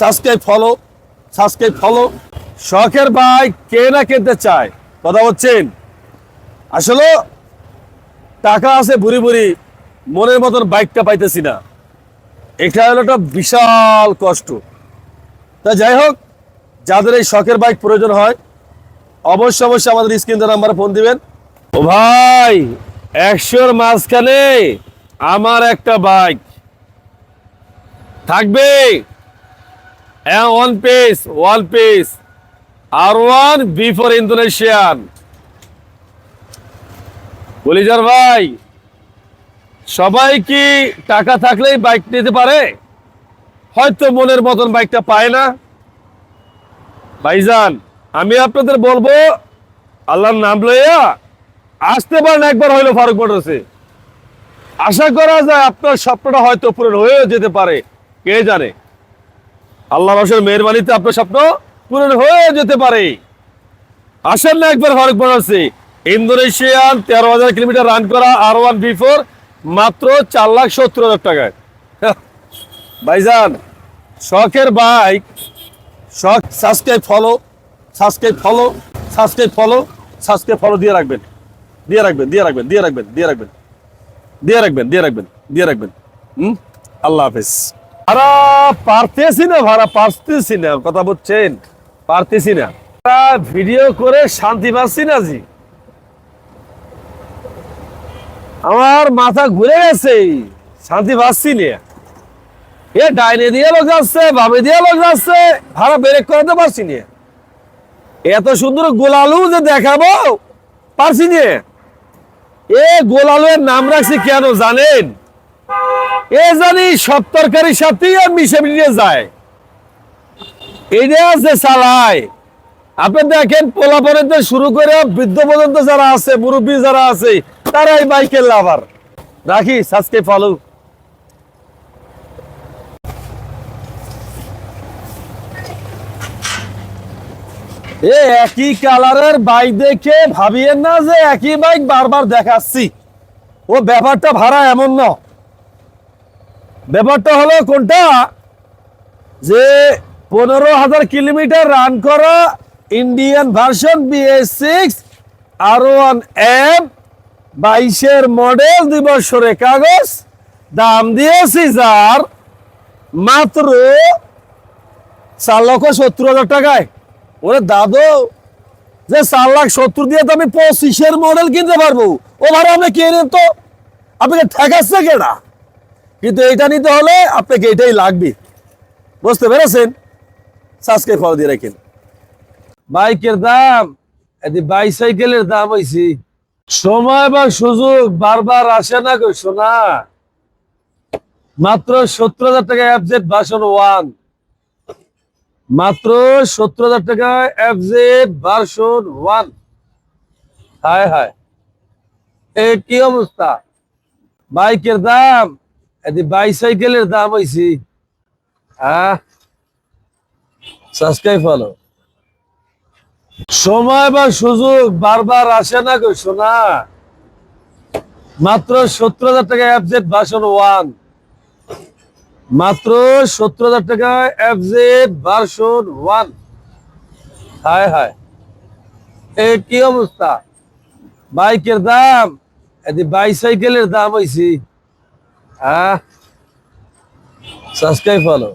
Subscribe follow subscribe follow শখের bike কে না কিনতে চায়? কথা বলছেন? আসলে টাকা আছে বুড়ি বুড়ি মনের মতন বাইকটা পাইতেছি না। এটা হলো একটা বিশাল কষ্ট। তা যাই হোক, যাদের এই শখের বাইক প্রয়োজন হয়, অবশ্যই অবশ্যই আমাদের স্ক্রিন নাম্বারে ফোন দিবেন। ও ভাই, একশোর মাঝখানে আমার একটা বাইক। থাকবে? One piece one piece R one V four Indonesian বলিজার ভাই, সবাই কি টাকা থাকলেই বাইক নিতে পারে? হয়তো মনের মতন বাইকটা পায় না। ভাইজান, আমি আপনাদের বলব, আল্লাহর নাম লইয়া আসতে পারেন একবার হইল ফারুক মোটরসে। আশা করা যায় আপনার স্বপ্নটা হয়তো পূরণ হয়েও যেতে পারে। কে জানে? আল্লাহ রসের মেহরবানিতে আপনার স্বপ্ন পূরণ হয়ে যেতে পারে। আসেন না একবার ফারুক মোটরসে ইন্দোনেশিয়ান তেরো হাজার কিলোমিটার রান করা আর ওয়ান বি ফোর মাত্র চার লাখ সত্তর হাজার টাকায়। ভাইজান, শখের বাইক শখ subscribe follow subscribe follow subscribe follow subscribe follow দিয়ে রাখবেন। দিয়ে রাখবেন দিয়ে রাখবেন দিয়ে রাখবেন দিয়ে রাখবেন। দিয়ে রাখবেন দিয়ে রাখবেন দিয়ে রাখবেন। হুম? আল্লাহ হাফেজ। ভাড়া পারতেছি না, ভাড়া পারতেছি না, কথা বলছেন পারতেছি না। ভিডিও করে শান্তি পাচ্ছি না জি। আমার মাথা ঘুরে গেছে, শান্তি পাচ্ছি না। এ ডাইনে দিয়ে লোক যাচ্ছে, বামে দিয়ে লোক যাচ্ছে, ভাড়া ব্রেক করাতে পারছি না। এত সুন্দর গোলালু যে দেখাবো, পারছি না। এ গোলালু এর নাম রাখছি কেন জানেন? এ জানি সব তরকারির সাথেই আর মিশে মিশে যায়। এটা আছে চালায় আপনি দেখেন পোলাপনের শুরু করে বৃদ্ধ পর্যন্ত যারা আছে, মুরব্বী যারা আছে, তারাই বাইকের লাভার। রাখি সাজকে ফলো এ একই কালারের বাইক দেখে ভাবিয়েন না যে একই বাইক বারবার দেখাচ্ছি। ও ব্যাপারটা ভাড়া এমন না ব্যাপারটা হলো কোনটা? যে পনেরো হাজার কিলোমিটার রান করা Indian version BS six R one M বাইশের মডেল দুই বছরের কাগজ। দাম দিয়েছি যার মাত্র চার লক্ষ সত্তর হাজার টাকায়। ওরে দাদু, যে চার লাখ সত্তর দিয়ে তো আমি পঁচিশের মডেল কিনতে পারব। ও ভাড়া আপনি কিনেন তো আপনাকে ঠেকাচ্ছে কেনা কিন্তু এটা নিতে হলে আপনাকে এটাই লাগবে। বুঝতে পেরেছেন? সাবস্ক্রাইব ফলো দিয়ে রাখেন। বাইকের দাম বাইসাইকেলের দাম হয়েছি সময় বা সুযোগ বারবার আসে না গো শোনা মাত্র সত্তর হাজার টাকা অ্যাপজেট ভার্সন ওয়ান মাত্র সত্তর হাজার টাকা এফজেড ভার্সন ওয়ান হায় হায়। এ কি অবস্থা? বাইকের দাম এদি বাইসাইকেলের দাম ফলো সময় বা সুযোগ বারবার আসে না গো শোনা মাত্র সত্তর হাজার টাকা অ্যাপজেড ভার্সন ওয়ান মাত্র সত্তর হাজার টাকা ভার্সন ওয়ান হায় হায়। এ কি অবস্থা? বাইকের দাম, এদি বাইসাইকেলের দাম হ্যাঁ সাবস্ক্রাইব ফলো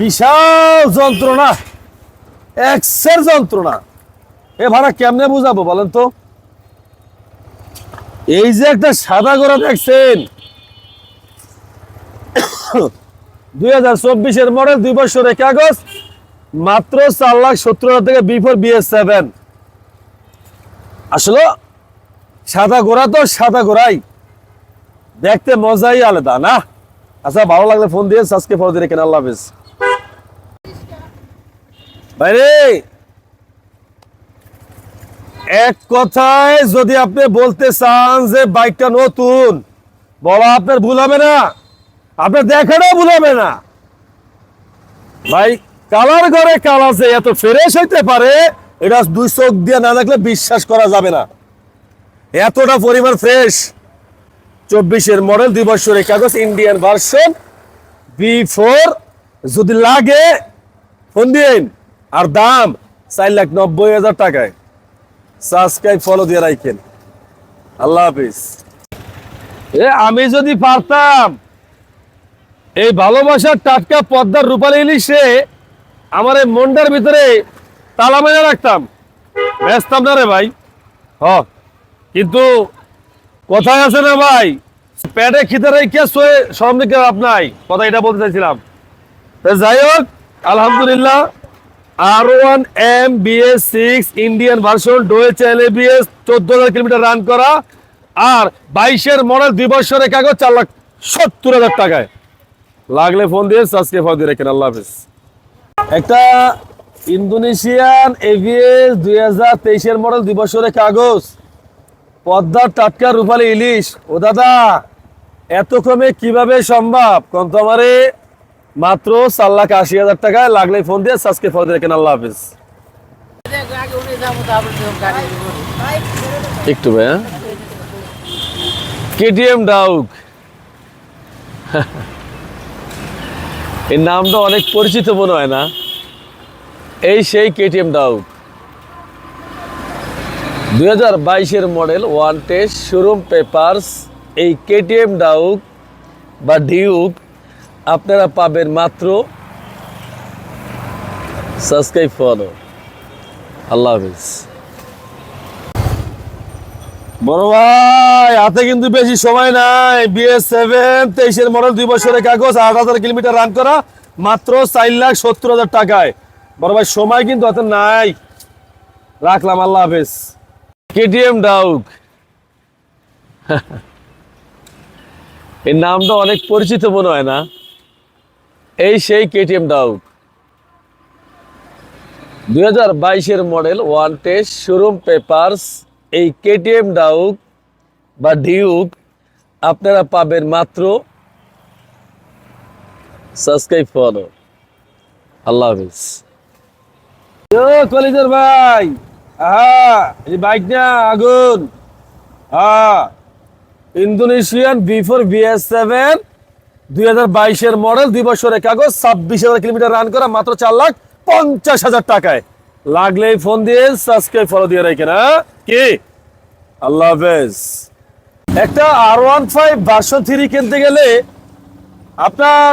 বিশাল যন্ত্রণা এক্সের যন্ত্রণা। এ ভাড়া কেমনে বুঝাবো বলেন তো? এই যে একটা সাদা গোড়া দেখছেন। দুই হাজার চব্বিশের মডেল দুই বছরের কাগজ, মাত্র চার লাখ সত্তর হাজার থেকে বিফোর বিএস সেভেন আসলে সাদা গোড়া তো সাদা গোড়াই। দেখতে মজাই আলাদা, না? আচ্ছা ভালো লাগলে ফোন দিয়ে সাজকে ফলো দিয়ে রেখেন, আল্লাহ হাফিজ। বাইরে! এক কথায় যদি আপনি বলতে চান যে বাইকটা নতুন, বলা আপনার ভুল হবে না। আপনার দেখাটাও ভুল হবে না। ভাই, কালার ঘরে কাল আছে এত ফ্রেশ হইতে পারে, এটা দুই চোখ দিয়ে না দেখলে বিশ্বাস করা যাবে না। এতটা পরিমাণ ফ্রেশ চব্বিশের মডেল, দুই বছরের কাগজ ইন্ডিয়ান ভার্সন বি ফোর যদি লাগে, ফোন দিন আর দাম চার লাখ নব্বই হাজার টাকায়। সাবস্ক্রাইব ফলো দিয়ে রাখেন। আল্লাহ হাফিজ। এ, আমি যদি পারতাম, এই ভালোবাসার টাটকা পদ্মার রূপালী ইলিশে আমার এই মনটার ভিতরে তালা মেরে রাখতাম। ব্যস্তাম না রে ভাই। হ, কিন্তু কোথায় আছে না ভাই? প্যাডে খিদে রেখে শোয়ে আপনাই কথা এটা বলতে চাইছিলাম। যাই হোক, আলহামদুলিল্লাহ R one M BS six Indian version ডোয়ে channel BS চোদ্দ হাজার কিলোমিটার রান করা। আর বাইশের মডেল দুই বছরের কাগজ চার লাখ সত্তর হাজার টাকায়। লাগলে ফোন দিয়ে সাবস্ক্রাইব ফোন দিয়ে রাখেন, আল্লাহ হাফিজ। একটা ইন্দোনেশিয়ান এভিএস দুই হাজার তেইশের মডেল দুই বছরের কাগজ। পদ্মার টাটকা রূপালী ইলিশ। ও দাদা, এত কমে কীভাবে সম্ভব? কোন তো আমারে মাত্র চার লাখ আশি হাজার টাকায় লাগলে ফোন দিয়ে সাজকে ফোন দিয়ে আল্লাহ হাফিজ। একটু ভাই হ্যাঁ? কেটিএম ডাউক। এই নামটা অনেক পরিচিত মনে হয় না। এই সেই কেটিএম ডাউক। দুই হাজার বাইশের model one test showroom papers, এই কেটিএম ডাউক বা ডিউক, আপনারা পাবেন মাত্র সাবস্ক্রাইব ফলো। আল্লাহ হাফিজ। বড় ভাই, হাতে কিন্তু বেশি সময় নাই। বিএস সেভেন, তেইশের মডেল, দুই বছরের কাগজ, আট হাজার কিলোমিটার রান করা, মাত্র চার লাখ সত্তর হাজার টাকায়। বড় ভাই, সময় কিন্তু হাতে নাই। রাখলাম, আল্লাহ হাফেজ। কেটিএম ডাউক। এই নামটা অনেক পরিচিত মনে হয় না। এই সেই কেটিএম ডাউক। দুই হাজার বাইশের model one test showroom papers, এই কেটিএম ডাউক বা ডিউক আপনারা পাবেন মাত্র সাবস্ক্রাইব ফলো। আল্লাহ হাফিজ। কলিজার ভাই! এই বাইক না আগুন। হ্যাঁ Indonesian V four BS seven, দুই হাজার বাইশের মডেল দুই বছরের কাগজ ছাব্বিশ হাজার কিলোমিটার রান করা, মাত্র চার লাখ পঞ্চাশ হাজার টাকায়। লাগলেই ফোন দিয়ে সাবস্ক্রাইব ফলো দিয়ে রাখেন হ্যাঁ? কি? আল্লাহ হাফেজ। একটা R one five version three কিনতে গেলে আপনার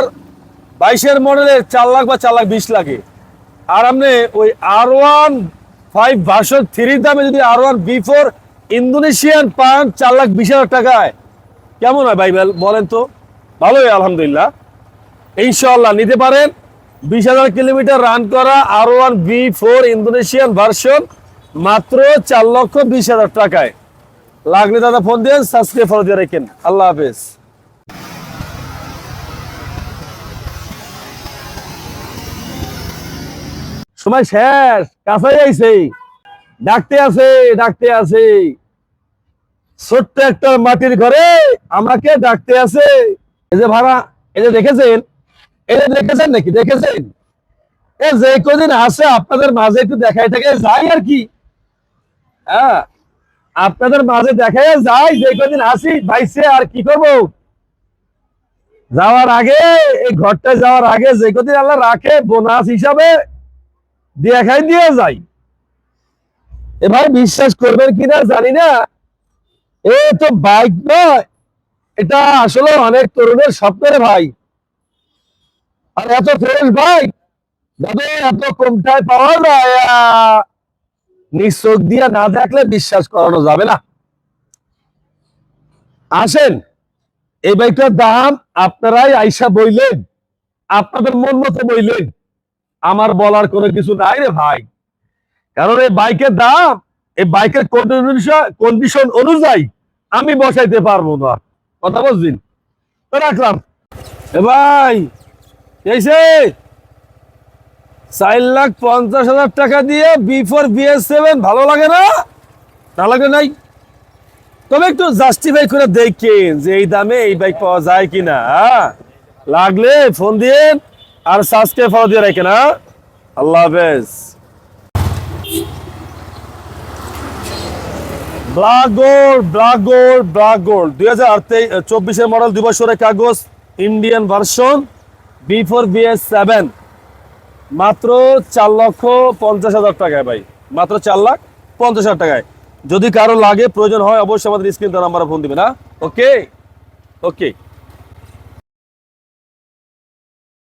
বাইশের মডেলের চার লাখ বা চার লাখ বিশ লাগে। আর আপনি ওই আর ওয়ান ফাইভ ভার্সন থ্রির দামে যদি R one V four Indonesian পান চার লাখ বিশ হাজার টাকায়। কেমন হয় ভাই বলেন তো? ভালোই, আলহামদুলিল্লাহ। ইনশাল্লাহ নিতে পারেন। বিশ হাজার কিলোমিটার রান করা R one V four Indonesian version মাত্র চার লক্ষ বিশ হাজার টাকায়। লাগলে দাদা ফোন দিয়ে সাবস্ক্রাইব ফলো দিয়ে রাখেন। আল্লাহ হাফেজ। সময় শেষ, কাছাই আইছে। ডাকতে আছে ডাকতে আছে। ছোট্ট একটা মাটির ঘরে আমাকে ডাকতে আছে। এই যে ভাড়া, এই যে দেখেছেন? এই যে দেখেছেন নাকি? দেখেছেন? এ যে কদিন আসে আপনাদের মাঝে একটু দেখাই থাকে, যাই আর কি। হ্যাঁ আপনাদের মাঝে দেখাই যাই, যে কদিন আসি ভাইসে আর কি করব? যাওয়ার আগে, এই ঘরটায় যাওয়ার আগে যে কদিন আল্লাহ রাখে, বোনাস হিসাবে দেখাই দিয়ে যাই। এ ভাই বিশ্বাস করবেন কিনা জানি না। এ তো বাইক নয়। এটা আসলে অনেক তরুণের স্বপ্নের ভাই। আর এত ফ্রেশ বাইক এত কমটায় পাওয়া যায়? চোখ দিয়ে না দেখলে বিশ্বাস করানো যাবে না। আসেন, এই বাইকটার দাম আপনারাই আইসা বইলেন। আপনাদের মন মতো বইলেন। আমার বলার কোনো কিছু নাই রে ভাই। কারণ এই বাইকের দাম, এই বাইকের কন্ডিশন অনুযায়ী আমি বসাইতে পারব না। কথা বুঝছেন তো রাখলাম। এ ভাই এইসে চার লাখ পঞ্চাশ হাজার টাকা দিয়ে বি ফোর সেভেন ভালো লাগে না? না লাগে নাই। তবে একটু জাস্টিফাই করে দেখেন যে এই দামে এই বাইক পাওয়া যায় কিনা হ্যাঁ? লাগলে ফোন দিন আর সাবস্ক্রাইব ফলো দিয়ে রাখেন হ্যাঁ? আল্লাহ হাফেজ। Black gold black gold black gold দুই হাজার চব্বিশের মডেল দুই বছরের কাগজ Indian version V four BS seven মাত্র চার লক্ষ পঞ্চাশ হাজার টাকায় ভাই। মাত্র চার লাখ পঞ্চাশ হাজার টাকায়। যদি কারও লাগে, প্রয়োজন হয়, অবশ্যই আমাদের স্ক্রিন নাম্বারে ফোন দিবে না ওকে ওকে